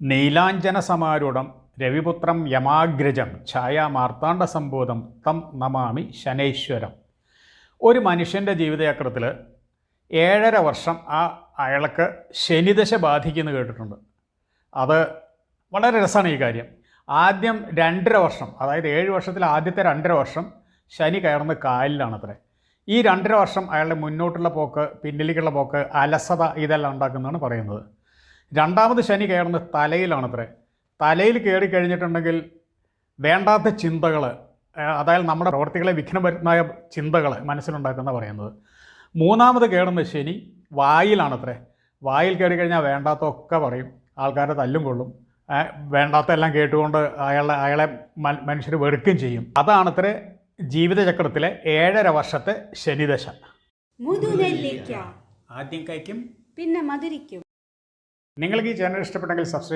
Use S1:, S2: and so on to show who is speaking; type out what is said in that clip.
S1: നീലാഞ്ജന സമാരൂഢം രവിപുത്രം യമാഗ്രജം ഛായാ മാർത്താണ്ഡ സംബോധം തം നമാമി ശനൈശ്വരം. ഒരു മനുഷ്യന്റെ ജീവിതചക്രത്തിൽ ഏഴര വർഷം ആ അയാൾക്ക് ശനിദശ ബാധിക്കുന്നു കേട്ടിട്ടുണ്ട്. അത് വളരെ രസമാണ് ഈ കാര്യം. ആദ്യം രണ്ടര വർഷം അതായത് ഏഴ് വർഷത്തിൽ ആദ്യത്തെ രണ്ടര വർഷം ശനി കയറുന്ന അത്ര ഈ രണ്ടര വർഷം അയാളുടെ മുന്നോട്ടുള്ള പോക്ക് പിന്നിലേക്കുള്ള പോക്ക് അലസത ഇതെല്ലാം ഉണ്ടാക്കുന്നതാണ് പറയുന്നത്. രണ്ടാമത് ശനി കയറുന്നത് തലയിലാണത്രേ. തലയിൽ കയറി കഴിഞ്ഞിട്ടുണ്ടെങ്കിൽ വേണ്ടാത്ത ചിന്തകൾ അതായത് നമ്മുടെ പ്രവർത്തികളെ വിഘ്നം വരുന്നതായ ചിന്തകൾ മനസ്സിലുണ്ടാക്കുന്ന പറയുന്നത്. മൂന്നാമത് കയറുന്ന ശനി വായിലാണത്രേ. വായിൽ കയറി കഴിഞ്ഞാൽ വേണ്ടാത്തൊക്കെ പറയും. ആൾക്കാരെ തല്ലും കൊള്ളും. വേണ്ടാത്ത എല്ലാം കേട്ടുകൊണ്ട് അയാളെ അയാളെ മനുഷ്യർ വെറുക്കുകയും ചെയ്യും. അതാണത്രേ ജീവിതചക്രത്തിലെ ഏഴര വർഷത്തെ ശനിദശ.
S2: മുതുനെല്ലിക്ക.
S1: ആദ്യം കഴിക്കും.
S2: പിന്നെ മധുരിക്കും.
S1: നിങ്ങൾക്ക് ഈ ചാനൽ ഇഷ്ടപ്പെട്ടെങ്കിൽ സബ്സ്ക്രൈബ്